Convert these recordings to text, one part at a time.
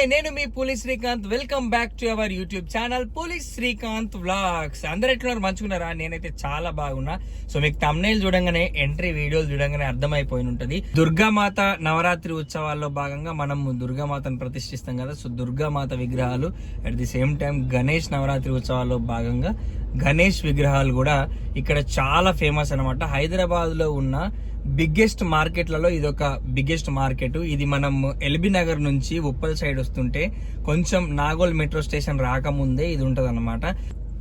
CNN నేను మీ police Srikanth. Welcome back to our YouTube channel police Srikanth vlogs. అందరు ఎట్లున్నారు మంచుకున్నారా నేనైతే చాలా బాగున్నా. సో మీకు తమ్నేల్ చూడంగానే ఎంట్రీ వీడియోలు చూడంగానే అర్థమైపోయి ఉంటుంది. దుర్గామాత నవరాత్రి ఉత్సవాల్లో భాగంగా మనం దుర్గామాతను ప్రతిష్ఠిస్తాం కదా. సో దుర్గామాత విగ్రహాలు at the same time Ganesh Navratri ఉత్సవాల్లో భాగంగా గణేష్ విగ్రహాలు కూడా ఇక్కడ చాలా ఫేమస్ అనమాట హైదరాబాద్లో ఉన్న బిగ్గెస్ట్ మార్కెట్లలో ఇది ఒక బిగ్గెస్ట్ మార్కెట్ ఇది మనం ఎల్బీ నగర్ నుంచి ఉప్పల్ సైడ్ వస్తుంటే కొంచెం నాగోల్ మెట్రో స్టేషన్ రాకముందే ఇది ఉంటది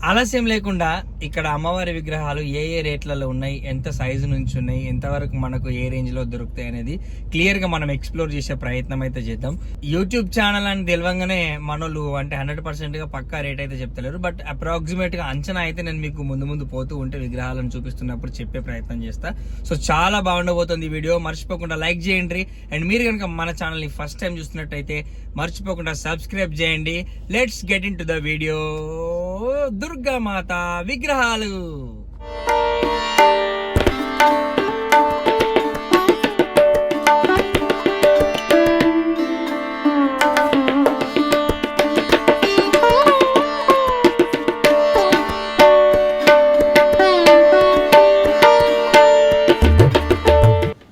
ఆలస్యం లేకుండా ఇక్కడ అమ్మవారి విగ్రహాలు ఏ ఏ రేట్లలో ఉన్నాయి ఎంత సైజు నుంచి ఉన్నాయి ఎంతవరకు మనకు ఏ రేంజ్లో దొరుకుతాయి అనేది క్లియర్గా మనం ఎక్స్ప్లోర్ చేసే ప్రయత్నం అయితే చేద్దాం. యూట్యూబ్ ఛానల్ అని తెలియంగానే మనోళ్ళు అంటే హండ్రెడ్ పర్సెంట్గా పక్కా రేట్ అయితే చెప్తలేరు. బట్ అప్రాక్సిమేట్గా అంచనా అయితే నేను మీకు ముందు ముందు పోతూ ఉంటే విగ్రహాలను చూపిస్తున్నప్పుడు చెప్పే ప్రయత్నం చేస్తా. సో చాలా బాగుండబోతుంది ఈ వీడియో మర్చిపోకుండా లైక్ చేయండి. అండ్ మీరు కనుక మన ఛానల్ని ఫస్ట్ టైం చూస్తున్నట్టయితే మర్చిపోకుండా సబ్స్క్రైబ్ చేయండి. Let's get into the video Durgamata విగ్రహాలు.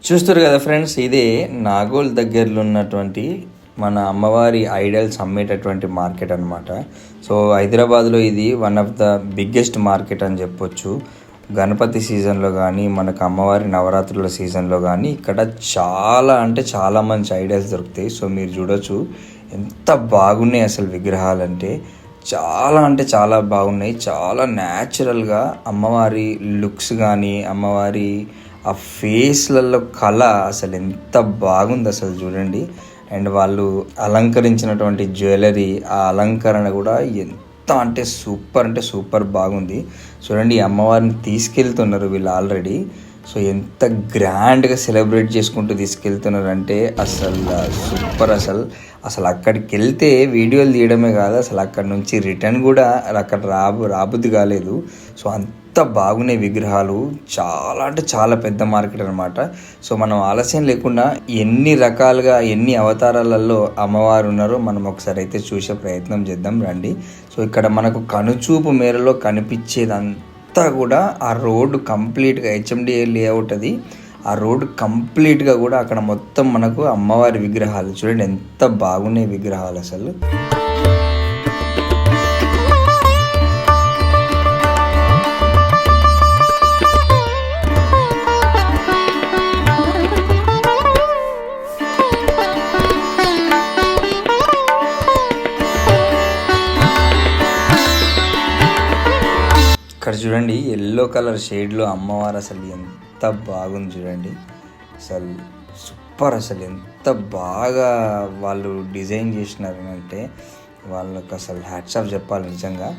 చూస్తారు కదా ఫ్రెండ్స్ ఇది నాగోల్ దగ్గరలో ఉన్నటువంటి మన అమ్మవారి ఐడల్స్ అమ్మేటటువంటి మార్కెట్ అన్నమాట. సో హైదరాబాద్లో ఇది one of the biggest market అని చెప్పొచ్చు. గణపతి సీజన్లో కానీ మనకు అమ్మవారి నవరాత్రుల సీజన్లో కానీ ఇక్కడ చాలా అంటే చాలా మంచి ఐడియాస్ దొరుకుతాయి. సో మీరు చూడొచ్చు ఎంత బాగున్నాయి అసలు విగ్రహాలు అంటే చాలా అంటే చాలా బాగున్నాయి. చాలా న్యాచురల్గా అమ్మవారి లుక్స్ కానీ అమ్మవారి ఆ ఫేస్లలో కళ అసలు ఎంత బాగుంది అసలు చూడండి. అండ్ వాళ్ళు అలంకరించినటువంటి జ్యువెలరీ ఆ అలంకరణ కూడా ఎంత అంటే సూపర్ అంటే సూపర్ బాగుంది. చూడండి ఈ అమ్మవారిని తీసుకెళ్తున్నారు వీళ్ళు ఆల్రెడీ. సో ఎంత గ్రాండ్గా సెలబ్రేట్ చేసుకుంటూ తీసుకెళ్తున్నారు అంటే అసలు సూపర్ అసలు. అసలు అక్కడికి వెళ్తే వీడియోలు తీయడమే కాదు అసలు అక్కడ నుంచి రిటర్న్ కూడా అక్కడ రాబు రాబుద్ది కాలేదు. సో అంత బాగున్నాయి విగ్రహాలు. చాలా అంటే చాలా పెద్ద మార్కెట్ అనమాట సో మనం ఆలస్యం లేకుండా ఎన్ని రకాలుగా ఎన్ని అవతారాలలో అమ్మవారు ఉన్నారో మనం ఒకసారి అయితే చూసే ప్రయత్నం చేద్దాం రండి. సో ఇక్కడ మనకు కనుచూపు మేరలో కనిపించేదంతా కూడా ఆ రోడ్డు కంప్లీట్గా హెచ్ఎండిఏ లేఅవుట్ అది. ఆ రోడ్డు కంప్లీట్గా కూడా అక్కడ మొత్తం మనకు అమ్మవారి విగ్రహాలు. చూడండి ఎంత బాగున్నాయి విగ్రహాలు అసలు. చూడండి ఎల్లో కలర్ షేడ్లో అమ్మవారు అసలు ఎంత బాగుంది చూడండి. అసలు సూపర్ అసలు ఎంత బాగా వాళ్ళు డిజైన్ చేసినారు అంటే వాళ్ళకి అసలు హ్యాట్సాప్ చెప్పాలి నిజంగా.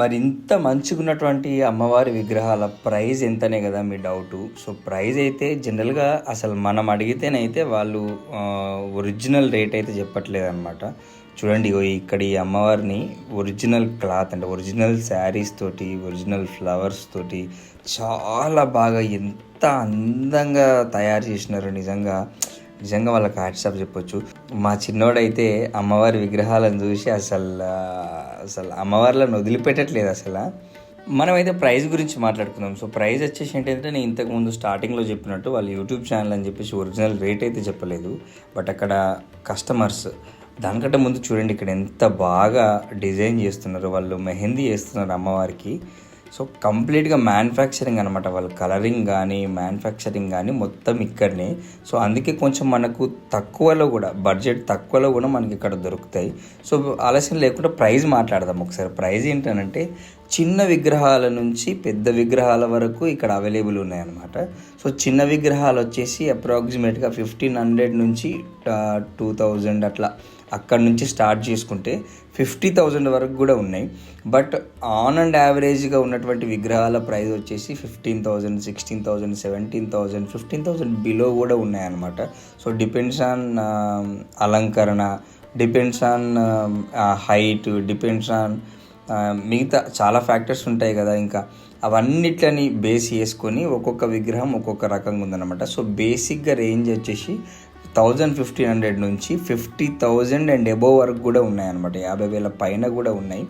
మరి ఇంత మంచిగున్నటువంటి అమ్మవారి విగ్రహాల ప్రైజ్ ఎంతనే కదా మీ డౌటు. సో ప్రైజ్ అయితే జనరల్గా అసలు మనం అడిగితేనైతే వాళ్ళు ఒరిజినల్ రేట్ అయితే చెప్పట్లేదు అనమాట చూడండి ఇక్కడ ఈ అమ్మవారిని ఒరిజినల్ క్లాత్ అంటే ఒరిజినల్ శారీస్ తోటి ఒరిజినల్ ఫ్లవర్స్ తోటి చాలా బాగా ఎంత అందంగా తయారు చేసినారు నిజంగా. నిజంగా వాళ్ళకి హ్యాట్సాప్ చెప్పొచ్చు. మా చిన్నోడైతే అమ్మవారి విగ్రహాలను చూసి అసలు అసలు అమ్మవార్లను వదిలిపెట్టట్లేదు అసలు. మనమైతే ప్రైజ్ గురించి మాట్లాడుకుందాం. సో ప్రైజ్ వచ్చేసి ఏంటంటే నేను ఇంతకుముందు స్టార్టింగ్లో చెప్పినట్టు వాళ్ళు యూట్యూబ్ ఛానల్ అని చెప్పేసి ఒరిజినల్ రేట్ అయితే చెప్పలేదు. బట్ అక్కడ కస్టమర్స్ దానికంటే ముందు చూడండి ఇక్కడ ఎంత బాగా డిజైన్ చేస్తున్నారు వాళ్ళు మెహందీ చేస్తున్నారు అమ్మవారికి. సో కంప్లీట్గా మ్యానుఫ్యాక్చరింగ్ అనమాట వాళ్ళ కలరింగ్ కానీ మ్యానుఫ్యాక్చరింగ్ కానీ మొత్తం ఇక్కడనే. సో అందుకే కొంచెం మనకు తక్కువలో కూడా బడ్జెట్ తక్కువలో కూడా మనకి ఇక్కడ దొరుకుతాయి. సో ఆలస్యం లేకుండా ప్రైజ్ మాట్లాడదాం ఒకసారి. ప్రైజ్ ఏంటంటే చిన్న విగ్రహాల నుంచి పెద్ద విగ్రహాల వరకు ఇక్కడ అవైలబుల్ ఉన్నాయన్నమాట. సో చిన్న విగ్రహాలు వచ్చేసి అప్రాక్సిమేట్గా ఫిఫ్టీన్ హండ్రెడ్ నుంచి టూ థౌజండ్ అట్లా అక్కడ నుంచి స్టార్ట్ చేసుకుంటే ఫిఫ్టీ థౌజండ్ వరకు కూడా ఉన్నాయి. బట్ ఆన్ అండ్ యావరేజ్గా ఉన్నటువంటి విగ్రహాల ప్రైస్ వచ్చేసి fifteen thousand sixteen thousand seventeen thousand fifteen thousand below కూడా ఉన్నాయన్నమాట. సో డిపెండ్స్ ఆన్ అలంకరణ depends on height depends on మిగతా చాలా ఫ్యాక్టర్స్ ఉంటాయి కదా ఇంకా. అవన్నిట్లని బేస్ చేసుకొని ఒక్కొక్క విగ్రహం ఒక్కొక్క రకంగా ఉందన్నమాట. సో బేసిక్గా రేంజ్ వచ్చేసి థౌజండ్ ఫిఫ్టీన్ హండ్రెడ్ నుంచి ఫిఫ్టీ థౌజండ్ అండ్ ఎబో వరకు కూడా ఉన్నాయన్నమాట. యాభై వేల పైన కూడా ఉన్నాయి.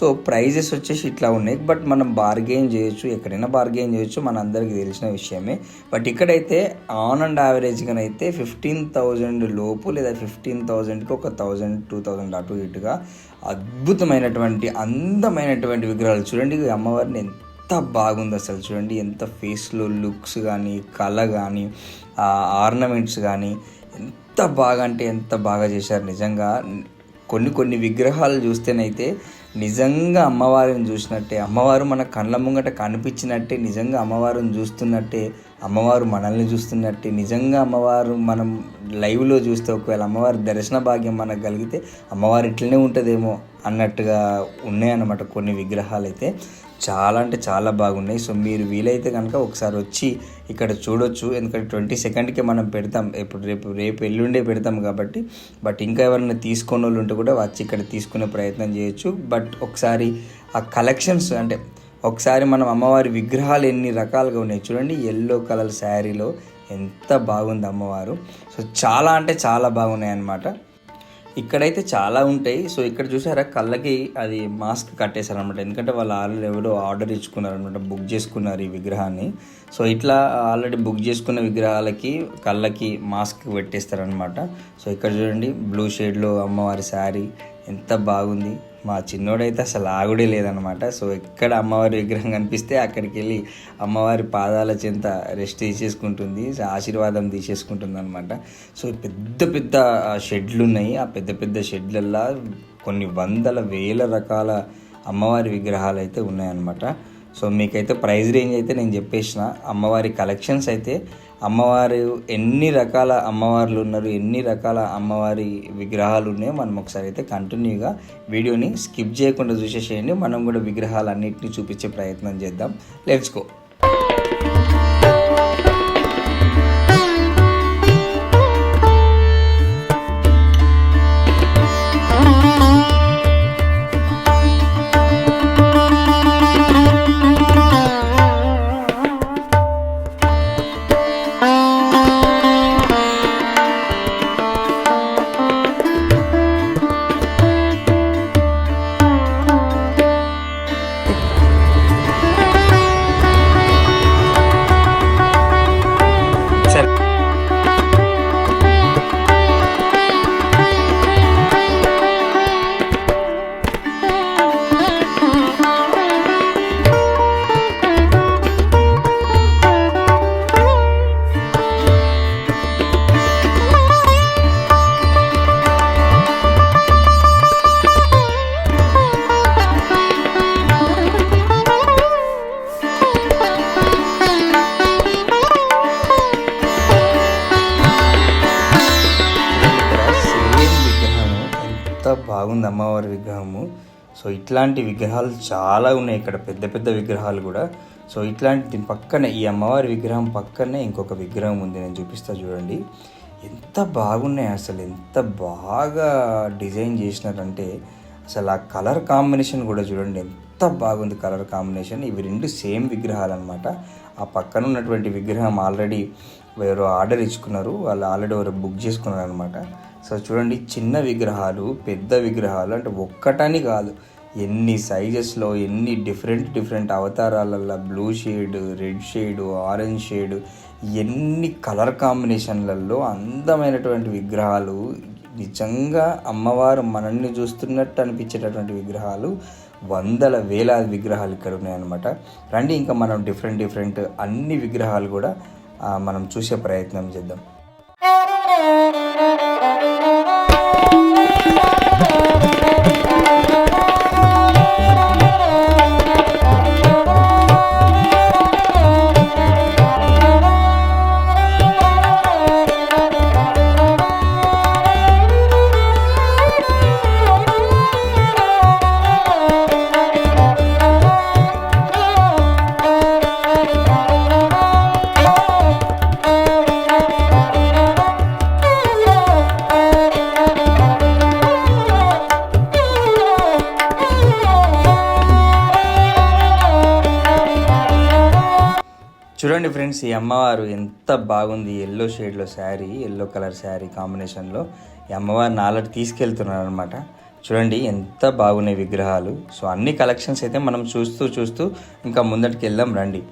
సో ప్రైజెస్ వచ్చేసి ఇట్లా ఉన్నాయి. బట్ మనం బార్గెయిన్ చేయొచ్చు ఎక్కడైనా బార్గెయిన్ చేయొచ్చు మన అందరికీ తెలిసిన విషయమే. బట్ ఇక్కడైతే ఆన్ అండ్ యావరేజ్గా అయితే ఫిఫ్టీన్ థౌజండ్ లోపు లేదా ఫిఫ్టీన్ థౌజండ్కి ఒక థౌజండ్ టూ థౌజండ్ అటు ఇటుగా అద్భుతమైనటువంటి అందమైనటువంటి విగ్రహాలు. చూడండి అమ్మవారిని ఎంత బాగుంది అసలు. చూడండి ఎంత ఫేస్లో లుక్స్ కానీ కళ కానీ ఆర్నమెంట్స్ కానీ ఎంత బాగా అంటే ఎంత బాగా చేశారు. నిజంగా కొన్ని కొన్ని విగ్రహాలు చూస్తేనైతే నిజంగా అమ్మవారిని చూసినట్టే అమ్మవారు మన కళ్ళ ముంగట కనిపించినట్టే నిజంగా అమ్మవారిని చూస్తున్నట్టే అమ్మవారు మనల్ని చూస్తున్నట్టే నిజంగా అమ్మవారు మనం లైవ్లో చూస్తే ఒకవేళ అమ్మవారి దర్శన భాగ్యం మనకు కలిగితే అమ్మవారు ఇట్లనే ఉంటుందేమో అన్నట్టుగా ఉన్నాయన్నమాట కొన్ని విగ్రహాలు అయితే చాలా అంటే చాలా బాగున్నాయి. సో మీరు వీలైతే కనుక ఒకసారి వచ్చి ఇక్కడ చూడొచ్చు. ఎందుకంటే ట్వంటీ సెకండ్కి మనం పెడతాం. ఇప్పుడు రేపు రేపు ఎల్లుండే పెడతాం కాబట్టి. బట్ ఇంకా ఎవరైనా తీసుకున్న వాళ్ళు ఉంటే కూడా వచ్చి ఇక్కడ తీసుకునే ప్రయత్నం చేయొచ్చు. బట్ ఒకసారి ఆ కలెక్షన్స్ అంటే ఒకసారి మనం అమ్మవారి విగ్రహాలు ఎన్ని రకాలుగా ఉన్నాయి చూడండి. ఎల్లో కలర్ శారీలో ఎంత బాగుంది అమ్మవారు. సో చాలా అంటే చాలా బాగున్నాయి అన్నమాట ఇక్కడైతే చాలా ఉంటాయి. సో ఇక్కడ చూసారా కళ్ళకి అది మాస్క్ కట్టేశారు అనమాట ఎందుకంటే వాళ్ళు ఆల్రెడీ ఎవరో ఆర్డర్ ఇచ్చుకున్నారు అనమాట బుక్ చేసుకున్నారు ఈ విగ్రహాన్ని. సో ఇట్లా ఆల్రెడీ బుక్ చేసుకున్న విగ్రహాలకి కళ్ళకి మాస్క్ పెట్టేస్తారనమాట సో ఇక్కడ చూడండి బ్లూ షేడ్లో అమ్మవారి శారీ ఎంత బాగుంది. మా చిన్నోడైతే అసలు ఆగుడే లేదనమాట సో ఎక్కడ అమ్మవారి విగ్రహం కనిపిస్తే అక్కడికి వెళ్ళి అమ్మవారి పాదాల చెంత రెస్ట్ తీసేసుకుంటుంది ఆశీర్వాదం తీసేసుకుంటుంది అనమాట సో పెద్ద పెద్ద షెడ్లు ఉన్నాయి ఆ పెద్ద పెద్ద షెడ్లల్లో కొన్ని వందల వేల రకాల అమ్మవారి విగ్రహాలు అయితే ఉన్నాయన్నమాట. సో మీకైతే ప్రైస్ రేంజ్ అయితే నేను చెప్పేసిన. అమ్మవారి కలెక్షన్స్ అయితే అమ్మవారు ఎన్ని రకాల అమ్మవార్లు ఉన్నారు ఎన్ని రకాల అమ్మవారి విగ్రహాలు ఉన్నాయో మనం ఒకసారి అయితే కంటిన్యూగా వీడియోని స్కిప్ చేయకుండా చూసేసేయండి. మనం కూడా విగ్రహాలు అన్నింటినీ చూపించే ప్రయత్నం చేద్దాం. లెట్స్ గో ఇట్లాంటి విగ్రహాలు చాలా ఉన్నాయి ఇక్కడ పెద్ద పెద్ద విగ్రహాలు కూడా. సో ఇట్లాంటి దీని పక్కనే ఈ అమ్మవారి విగ్రహం పక్కనే ఇంకొక విగ్రహం ఉంది నేను చూపిస్తా చూడండి. ఎంత బాగున్నాయి అసలు ఎంత బాగా డిజైన్ చేసినారంటే అసలు ఆ కలర్ కాంబినేషన్ కూడా చూడండి ఎంత బాగుంది కలర్ కాంబినేషన్. ఇవి రెండు సేమ్ విగ్రహాలు అనమాట ఆ పక్కన ఉన్నటువంటి విగ్రహం ఆల్రెడీ ఎవరో ఆర్డర్ ఇచ్చుకున్నారు వాళ్ళు ఆల్రెడీ ఎవరో బుక్ చేసుకున్నారు అనమాట సో చూడండి చిన్న విగ్రహాలు పెద్ద విగ్రహాలు అంటే ఒక్కటని కాదు ఎన్ని సైజెస్లో ఎన్ని different different అవతారాలల్లో blue shade red shade orange shade ఎన్ని కలర్ కాంబినేషన్లలో అందమైనటువంటి విగ్రహాలు నిజంగా అమ్మవారు మనల్ని చూస్తున్నట్టు అనిపించేటటువంటి విగ్రహాలు వందల వేలాది విగ్రహాలు ఇక్కడ ఉన్నాయన్నమాట. రండి ఇంకా మనం డిఫరెంట్ డిఫరెంట్ అన్ని విగ్రహాలు కూడా మనం చూసే ప్రయత్నం చేద్దాం. ఫ్రెండ్స్ ఈ అమ్మవారు ఎంత బాగుంది ఎల్లో షేడ్లో శారీ ఎల్లో కలర్ శారీ కాంబినేషన్లో ఈ అమ్మవారిని ఆల్రెడీ తీసుకెళ్తున్నారు అనమాట చూడండి ఎంత బాగున్నాయి విగ్రహాలు. సో అన్ని కలెక్షన్స్ అయితే మనం చూస్తూ చూస్తూ ఇంకా ముందటికి వెళ్దాం రండి.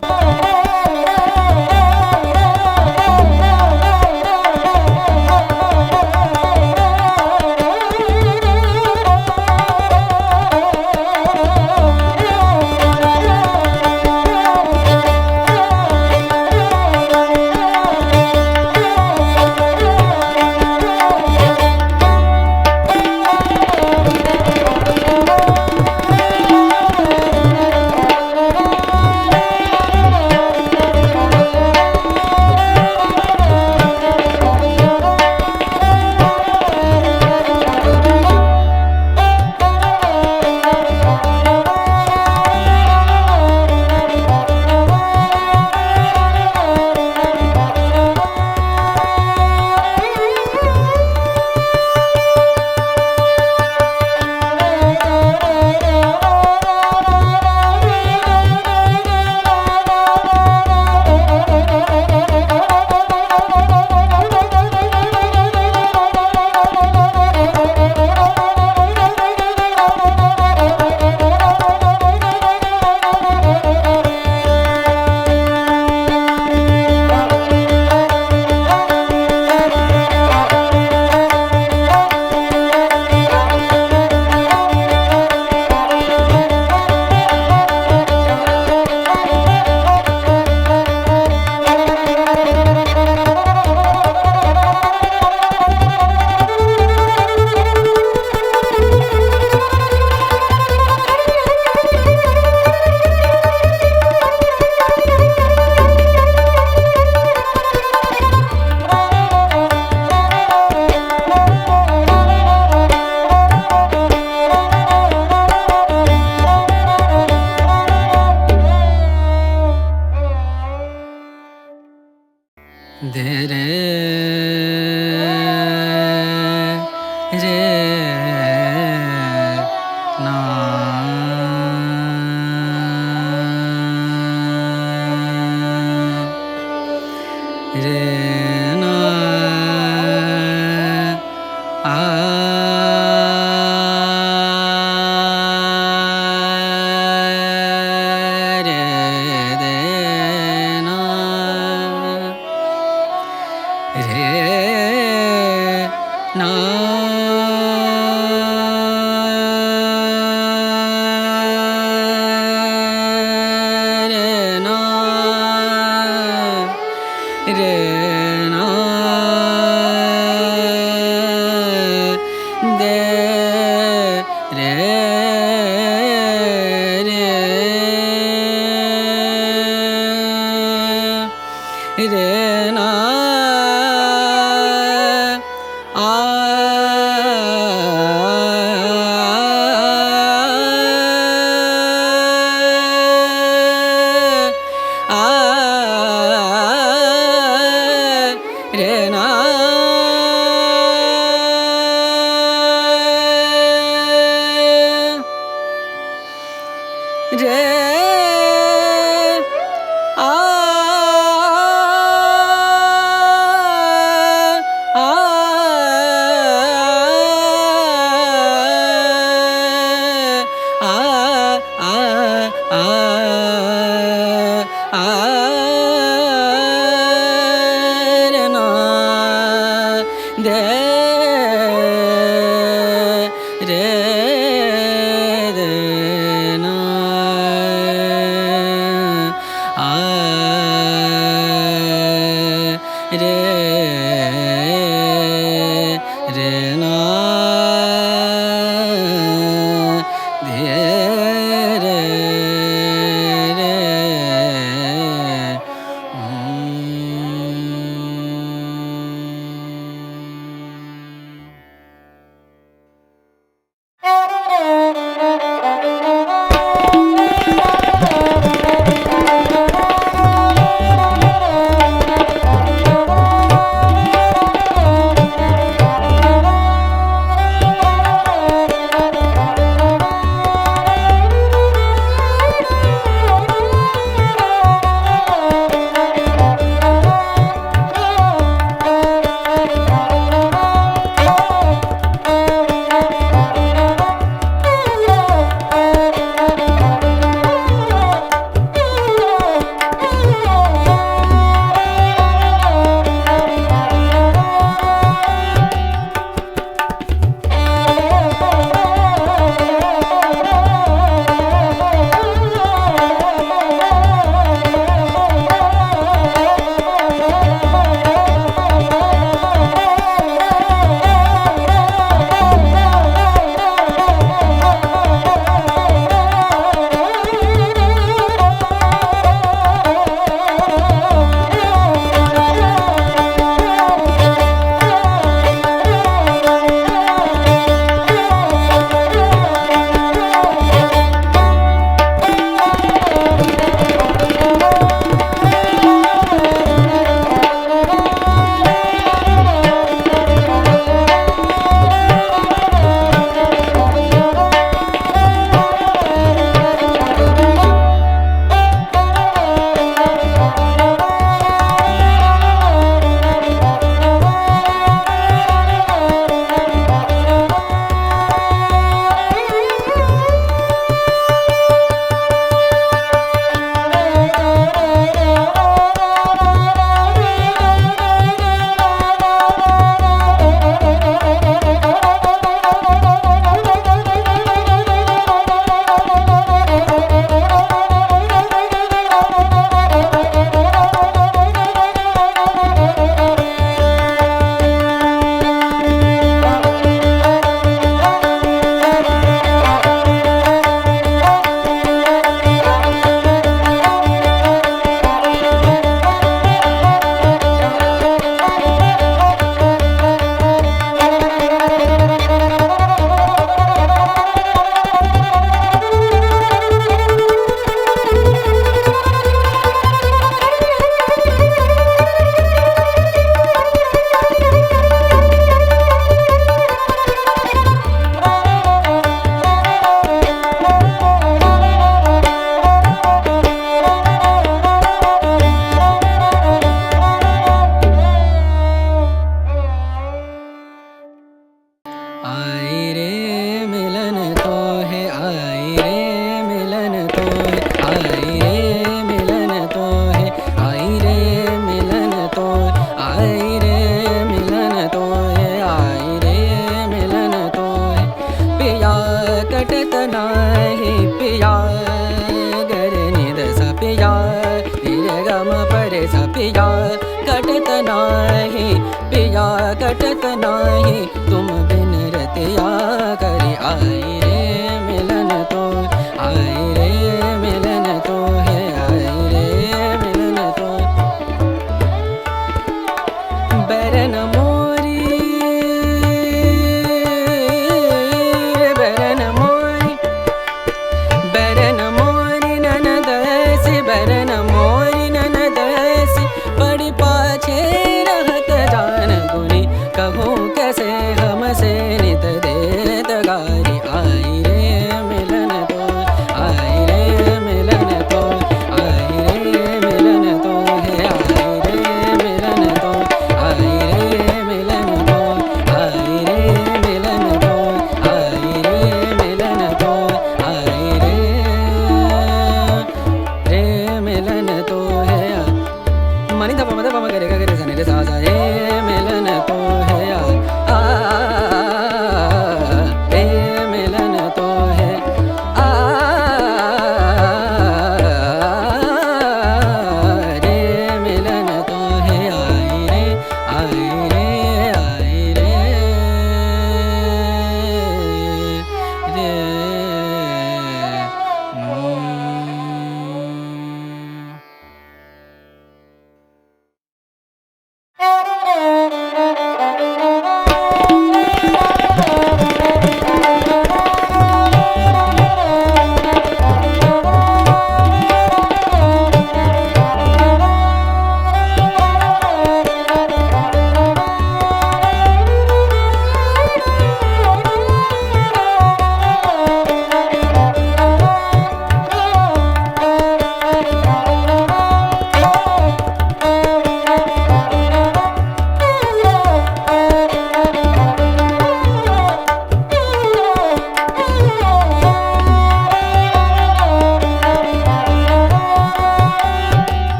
it is. దే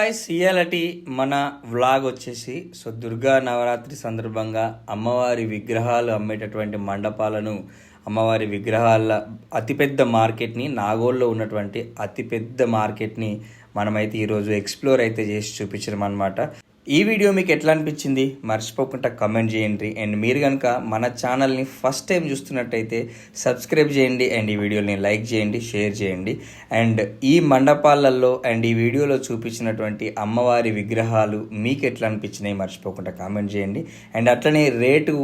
గాయస్ ఇయాలటి మన వ్లాగ్ వచ్చేసి సో దుర్గా నవరాత్రి సందర్భంగా అమ్మవారి విగ్రహాలు అమ్మేటటువంటి మండపాలను అమ్మవారి విగ్రహాల అతిపెద్ద మార్కెట్ని నాగోల్లో ఉన్నటువంటి అతిపెద్ద మార్కెట్ని మనమైతే ఈరోజు ఎక్స్ప్లోర్ అయితే చేసి చూపించడం అనమాట ఈ వీడియో మీకు ఎట్లా అనిపించింది? మర్చిపోకుండా కమెంట్ చేయండి. అండ్ మీరు కనుక మన ఛానల్ని ఫస్ట్ టైం చూస్తున్నట్టయితే సబ్స్క్రైబ్ చేయండి. అండ్ ఈ వీడియోని లైక్ చేయండి షేర్ చేయండి. అండ్ ఈ మండపాలలో అండ్ ఈ వీడియోలో చూపించినటువంటి అమ్మవారి విగ్రహాలు మీకు ఎట్లా అనిపించినాయి? మర్చిపోకుండా కామెంట్ చేయండి. అండ్ అట్లనే రేటు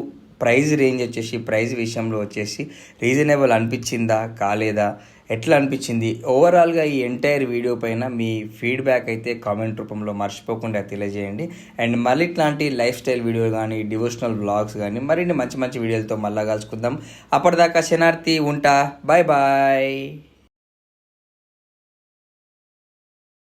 ప్రైజ్ రేంజ్ వచ్చేసి ప్రైజ్ విషయంలో వచ్చేసి రీజనబుల్ అనిపించిందా? కాలేదా? ఎట్లా అనిపించింది? ఓవరాల్గా ఈ ఎంటైర్ వీడియో పైన మీ ఫీడ్బ్యాక్ అయితే కామెంట్ రూపంలో మర్చిపోకుండా తెలియజేయండి. అండ్ మళ్ళీ ఇట్లాంటి లైఫ్ స్టైల్ వీడియో కానీ డివోషనల్ బ్లాగ్స్ కానీ మరిన్ని మంచి మంచి వీడియోలతో మళ్ళా కలుసుకుందాం. అప్పటిదాకా శనార్థి ఉంటా. Bye bye